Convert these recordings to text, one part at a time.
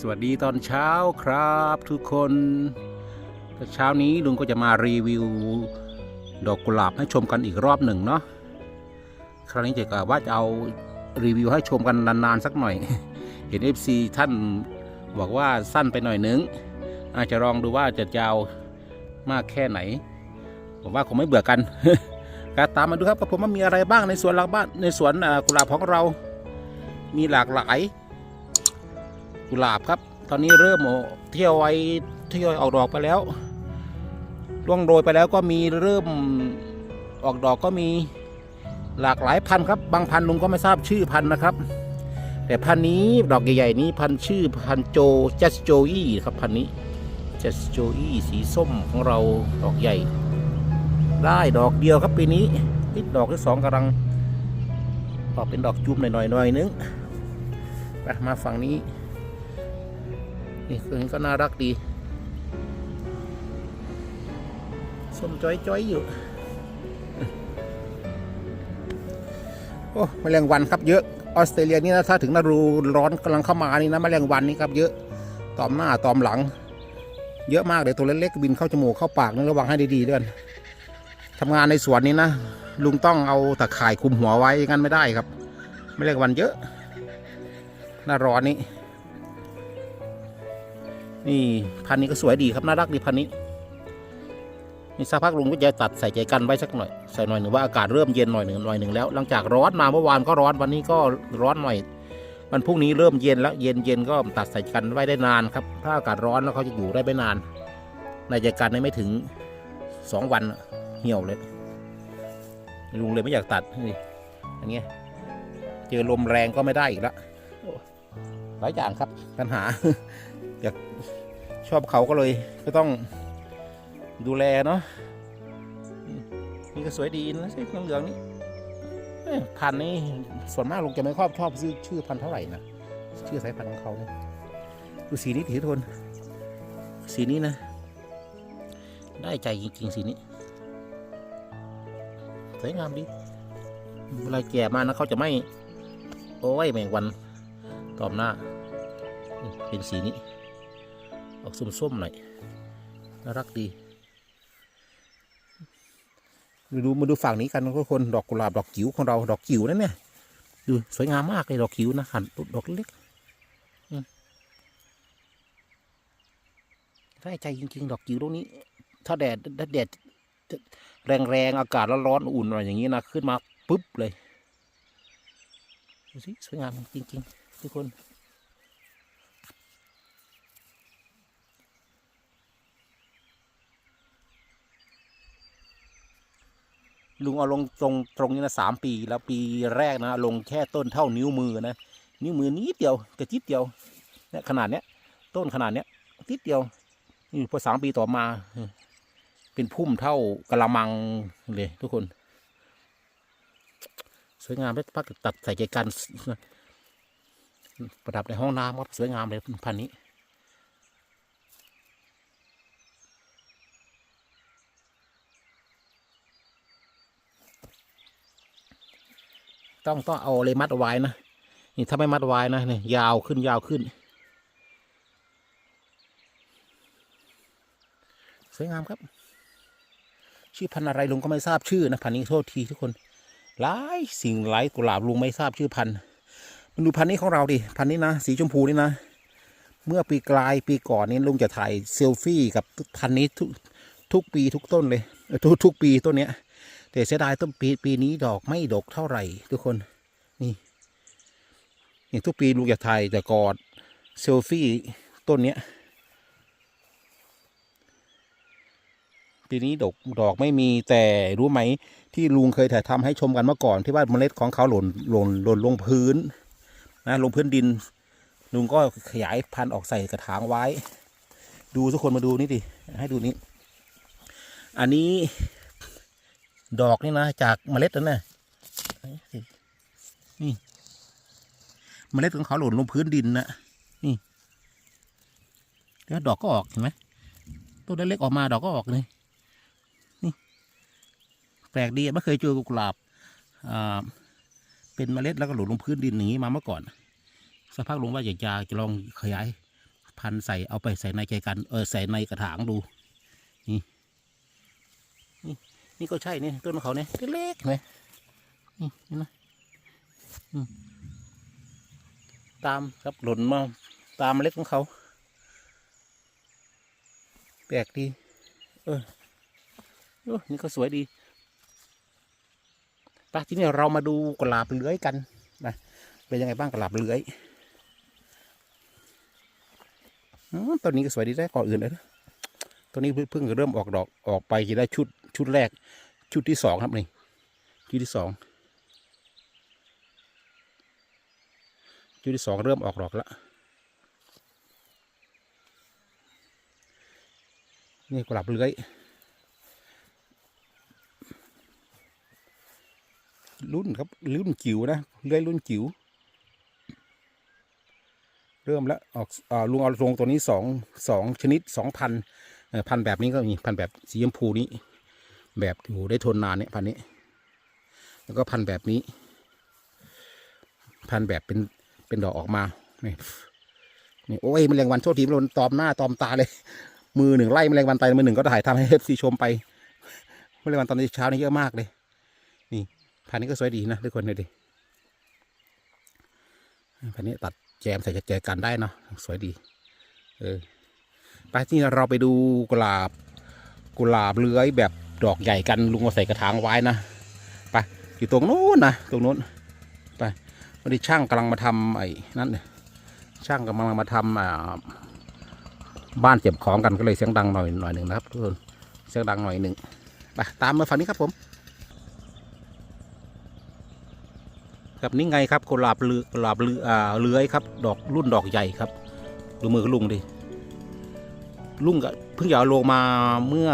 สวัสดีตอนเช้าครับทุกคนเช้านี้ลุงก็จะมารีวิว ดอกกุหลาบให้ชมกันอีกรอบหนึ่งเนาะคราวนี้จะกะว่าจะเอารีวิวให้ชมกันนานๆสักหน่อย เห็น FC ท่านบอกว่าสั้นไปหน่อยนึง อาจจะลองดูว่าจะยาวมากแค่ไหน ผมว่าคงไม่เบื่อกันก็ตามมาดูครับว่าผมว่ามีอะไรบ้างในสวนหลังบ้านในสวนกุหลาบของเรา มีหลากหลาย กุหลาบครับ ตอนนี้เริ่มเที่ยวไว้เที่ยวออกดอกไปแล้วร่วงโรยไปแล้วก็มีเริ่มออกดอกก็มีหลากหลายพันธุ์ครับ บางพันธุ์ลุงก็ไม่ทราบชื่อพันธุ์นะครับ แต่พันธุ์นี้ดอกใหญ่ๆนี้พันธุ์ชื่อพันธุ์โจจัสโจอี้ครับพันธุ์นี้จัสโจอี้สีส้มของเราดอกใหญ่ ได้ดอกเดียวครับปีนี้ติดดอกที่สองกำลังออกเป็นดอกจุ่มหน่อยๆหน่อยนึงไปมาฝั่งนี้ นี่คือก็น่ารักดีส้มจ้อยๆอยู่ โอ้มแมลงวันครับเยอะ ออสเตรเลียนี่นะถ้าถึงฤดูร้อนกำลังเข้ามานี่นะมแมลงวันนี่ครับเยอะ ตอมหน้าตอมหลัง เยอะมากเลยตัวเล็กๆบินเข้าจมูกเข้าปากนี่ระวังให้ดีๆด้วยทำงานในสวนนี้นะลุงต้องเอาตะข่ายคุมหัวไว้งั้นไม่ได้ครับแมลงวันเยอะ หน้าร้อนนี้ นี่พันนี้ก็สวยดีครับน่ารักดีพันนี้นี่สักพักลุงก็จะตัดใส่ใจกันไว้สักหน่อยใส่หน่อยหนึ่งว่าอากาศเริ่มเย็นหน่อยหนึ่งหน่อยหนึ่งแล้วหลังจากร้อนมาเมื่อวานก็ร้อนวันนี้ก็ร้อนหน่อยวันพรุ่งนี้เริ่มเย็นแล้วเย็นเย็นก็ตัดใส่กันไว้ได้นานครับ ถ้าอากาศร้อนแล้วเขาจะอยู่ได้ไม่นาน ในใจกันไม่ถึงสองวันเหี่ยวเลย ลุงเลยไม่อยากตัดนี่อันเนี้ยเจอลมแรงก็ไม่ได้อีกแล้วหลายอย่างครับปัญหา อยากชอบเขาก็เลยก็ต้องดูแลเนาะมนี่ก็สวยดีนะใช่เหลืองนี่พันนี้ส่วนมากลุงจะไม่ชอบชอบซื้อชื่อพันเท่าไหร่นะชื่อสายพันธุ์ของเขาเนี่ยดูสีนี้ถีทน สีนี้นะ ได้ใจจริงๆสีนี้สวยงามดีเวลาแก่มานะเขาจะไม่ โอ้ยแมงวันตอมหน้า เป็นสีนี้ ออกส้มๆหน่อยน่ารักดีมาดูมาดูฝั่งนี้กันทุกคนดอกกุหลาบดอกจิ๋วของเราดอกจิ๋วนั่นเนี่ยดูสวยงามมากเลยดอกจิ๋วนะหันดอกเล็กได้ใจจริง ๆ ดอกจิ๋วตรงนี้ ถ้าแดดแดดแดดแรงๆอากาศร้อนๆอุ่นอะไรอย่างนี้นะขึ้นมาปุ๊บเลยดูสิสวยงามจริง ๆ ทุกคน ลุงเอาลงตรงตรงนี้นะสามปีแล้วปีแรกนะ ลงแค่ต้นเท่านิ้วมือนะ นิ้วมือนิดเดียวกระจิบเดียวเนี่ยขนาดเนี้ยต้นขนาดเนี้ยนิดเดียวนี่พอสามปีต่อมา เป็นพุ่มเท่ากระมังเลยทุกคน สวยงามเลยพักตัดใส่ใจกันประดับในห้องน้ำครับสวยงามเลยพันนี้ ต้องต้องเอาอะไรมัดไว้นะนี่ถ้าไม่มัดไว้นะเนี่ยยาวขึ้นยาวขึ้น สวยงามครับ ชื่อพันธุ์อะไรลุงก็ไม่ทราบชื่อนะพันนี้โทษทีทุกคนหลายสิ่งหลายกุหลาบลุงไม่ทราบชื่อพันธุ์มาดูพันธุ์นี้ของเราดิพันธุ์นี้นะสีชมพูนี่นะเมื่อปีกลายปีก่อนนี้ลุงจะถ่ายเซลฟี่กับพันธุ์นี้ทุกทุกปีทุกต้นเลยทุกทุกปีต้นเนี้ย แต่เสียดายต้นปีปีนี้ดอกไม่ดกเท่าไหร่ ทุกคนนี่นี่ทุกปีลุงจะถ่ายแต่กอดเซลฟี่ต้นเนี้ยปีนี้ดอกดอกไม่มีแต่รู้ไหม ที่ลุงเคยถ่ายทำให้ชมกันเมื่อก่อน ที่ว่าเมล็ดของเขาหล่นหล่นหล่นลงพื้นนะลงพื้นดิน ลุงก็ขยายพันธุ์ออกใส่กระถางไว้ ดูทุกคนมาดูนี่ดิให้ดูนี้ อันนี้ ดอกนี่นะจากเมล็ดนั่นนะนี่เมล็ดของเขาหล่นลงพื้นดินนะนี่แล้วดอกก็ออกเห็นไหมต้นเล็กๆออกมาดอกก็ออกเลยนี่ แปลกดีไม่เคยเจอกุหลาบอ่าเป็นเมล็ดแล้วก็หล่นลงพื้นดินอย่างนี้มาเมื่อก่อนสักพักลงว่าอยากจะจะลองขยายพันธุ์ใส่เอาไปใส่ในใจกันเออใส่ในกระถางดูนี่ นี่นี่ก็ใช่นี่ต้นของเขาเนี่ยเล็กๆเห็นไหมนี่เห็นไหมอืมตามครับหล่นมาตามเมล็ดของเขา แปลกดี เออโอ้นี่ก็สวยดีไปทีนี้เรามาดูกระลาบเลื้อยกันนะเป็นยังไงบ้างกระลาบเลื้อยอืมต้นนี้ก็สวยดีได้ก่อนอื่นเลยนะต้นนี้เพิ่งเพิ่งเริ่มออกดอกออกไปจะได้ชุด ชุดแรก ชุดที่สองครับนี่ชุดที่สองชุดที่สองเริ่มออกดอกแล้วนี่กระลาบเลื้อยรุ่นครับรุ่นจิ๋วนะเลื่อยรุ่นจิ๋วเริ่มแล้วออกอลุงเอาลงตัวนี้สองสองชนิดสองพันพันแบบนี้ก็มีพันแบบสีชมพูนี้ แบบอยู่ได้ทนนานเนี่ยพันนี้ แล้วก็พันแบบนี้ พันแบบเป็นเป็นดอกออกมานี่นี่โอ้ยแมลงวันโทษทีมลงวันตอมหน้าตอมตาเลย มือหนึ่งไล่แมลงวันตายมือหนึ่งก็ถ่ายทำให้เอฟซีชมไปแมลงวันตอนเช้านี่เยอะมากเลย นี่พันนี้ก็สวยดีนะทุกคนดูดิพันนี้ตัดแจมใส่แจกันได้เนาะสวยดี เออไปที่เราไปดูกุหลาบกุหลาบเลื้อยแบบ ดอกใหญ่กันลุงเอาใส่กระถางไว้นะไปอยู่ตรงนู้นนะตรงนู้นไปวันนี้ช่างกำลังมาทำไอ้นั่นเนี่ยช่างกำลังมาทำอ่าบ้านเก็บของกันก็เลยเสียงดังหน่อยหน่อยหนึ่งนะครับทุกคนเสียงดังหน่อยหนึ่งไปตามมาฝั่งนี้ครับผมครับนี่ไงครับกุหลาบเลือกุหลาบเลืออ่าเลื้อยครับ ดอกรุ่นดอกใหญ่ครับ ดูมือลุงดิลุงก็เพิ่งจะเอาลงมาเมื่อ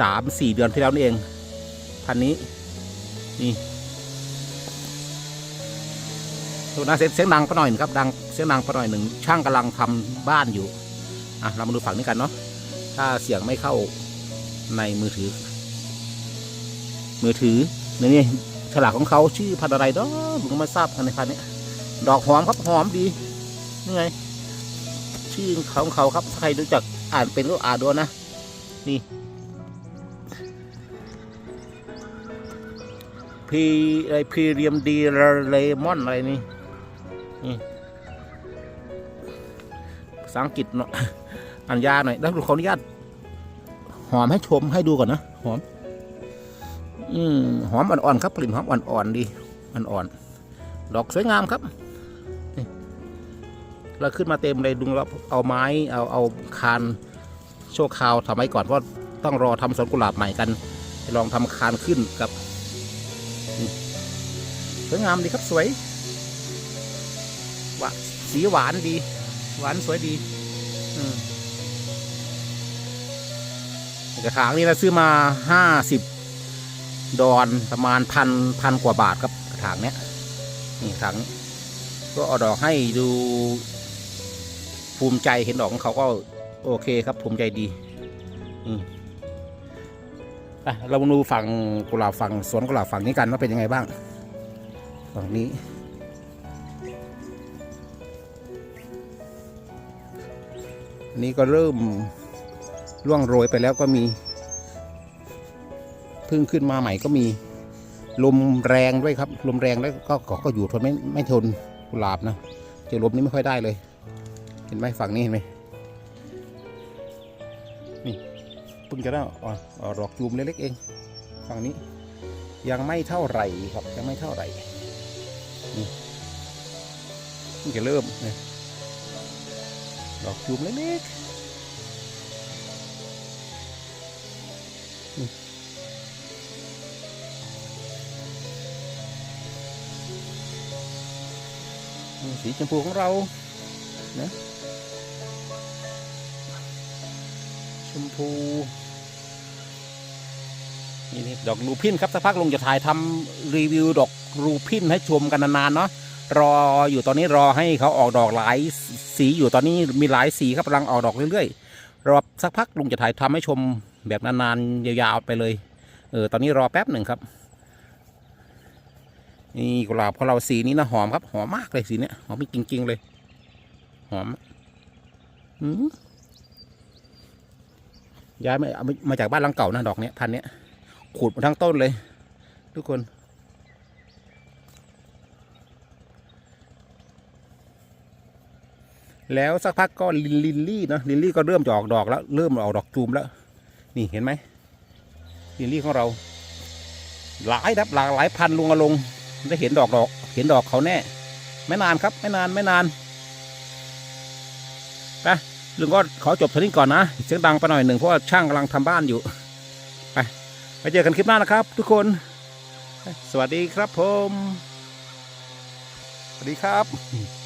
สามสี่เดือนที่แล้วนี่เอง พันนี้ นี่ตัวน่าเสียงเสียงดังไปหน่อยนึงครับ ดังเสียงดังไปหน่อยหนึ่งช่างกำลังทำบ้านอยู่ อะ เรามาดูฝั่งนี้กันเนาะ ถ้าเสียงไม่เข้าในมือถือ มือถือนี่ฉลากของเขาชื่อพันอะไรเนาะผมไม่ทราบกันในพันนี้ ดอกหอมครับหอมดีนี่ไง ชื่อของเขาครับใครรู้จักอ่านเป็นก็อ่านดูนะ นี่ พีอะไรพีเรียมดีเลมอนอะไรนี่นี่ภาษาอังกฤษเนาะอ่านยากหน่อยแล้วขออนุญาตหอมให้ชมให้ดูก่อนนะหอม อืมหอมอ่อนๆครับกลิ่นหอมอ่อนๆดีอ่อนๆดอกสวยงามครับนี่เราขึ้นมาเต็มเลยดุงเราเอาไม้เอาเอาคานโชว์คาวทำไว้ก่อนเพราะต้องรอทำสวนกุหลาบใหม่กันลองทำคานขึ้นกับ วยงามดีครับสวยหวาสีหวานดี หวานสวยดีอืมกระถางนี้เราซื้อมาห้าสิบดอนประมาณพันพันกว่าบาทครับกระถางเนี้ยนี่กระถางก็เอาดอกให้ดูภูมิใจเห็นดอกของเขาก็โอเคครับภูมิใจดีอืมไปเรามาดูฝั่งกุหลาบฝั่งสวนกุหลาบฝั่งนี้กันว่าเป็นยังไงบ้าง ฝั่งนี้อันนี้ก็เริ่มร่วงโรยไปแล้วก็มีพิ่งขึ้นมาใหม่ก็มีลมแรงด้วยครับ ลมแรงแล้วก็ก็ก็อยู่ทนไม่ไม่ทนกุหลาบนะเจอลมนี้ไม่ค่อยได้เลย เห็นไหมฝั่งนี้เห็นไหมนี่เพิ่งจะได้อ่อนอ่อนดอกจูมเล็กๆเอง ฝั่งนี้ยังไม่เท่าไหร่ครับยังไม่เท่าไหร่ นี่เพิ่งจะเริ่มนี่ดอกจูมเล็กๆสีชมพูของเรานะชมพูนี่นี่ดอกรูพินครับสักพักลงจะถ่ายทำรีวิวดอก รูพินให้ชมกันนานๆเนาะรออยู่ตอนนี้รอให้เขาออกดอกหลายสีอยู่ตอนนี้มีหลายสีครับกำลังออกดอกเรื่อยๆรอสักพักลุงจะถ่ายทำให้ชมแบบนานๆยาวๆไปเลยเออตอนนี้รอแป๊บหนึ่งครับนี่กุหลาบของเราสีนี้นะหอมครับหอมมากเลยสีเนี้ยหอมจริงๆเลย หอมหืมย้ายมามามาจากบ้านหลังเก่านะดอกเนี้ยพันเนี้ยขูดมาทั้งต้นเลย ทุกคน แล้วสักพักก็ลินลินลี่เนอะลินลี่ก็เริ่มจะออกดอกแล้ว เริ่มออกดอกจูมแล้ว นี่เห็นไหมลินลี่ของเรา หลายครับหลากหลายพันลุงอลงได้เห็นดอกดอก เห็นดอกเขาแน่ ไม่นานครับ ไม่นานไม่นานไปลุงก็ขอจบเท่านี้ก่อนนะเสียงดังไปหน่อยหนึ่งเพราะว่าช่างกำลังทำบ้านอยู่ไปไปเจอกันคลิปหน้านะครับ ทุกคน สวัสดีครับผม สวัสดีครับ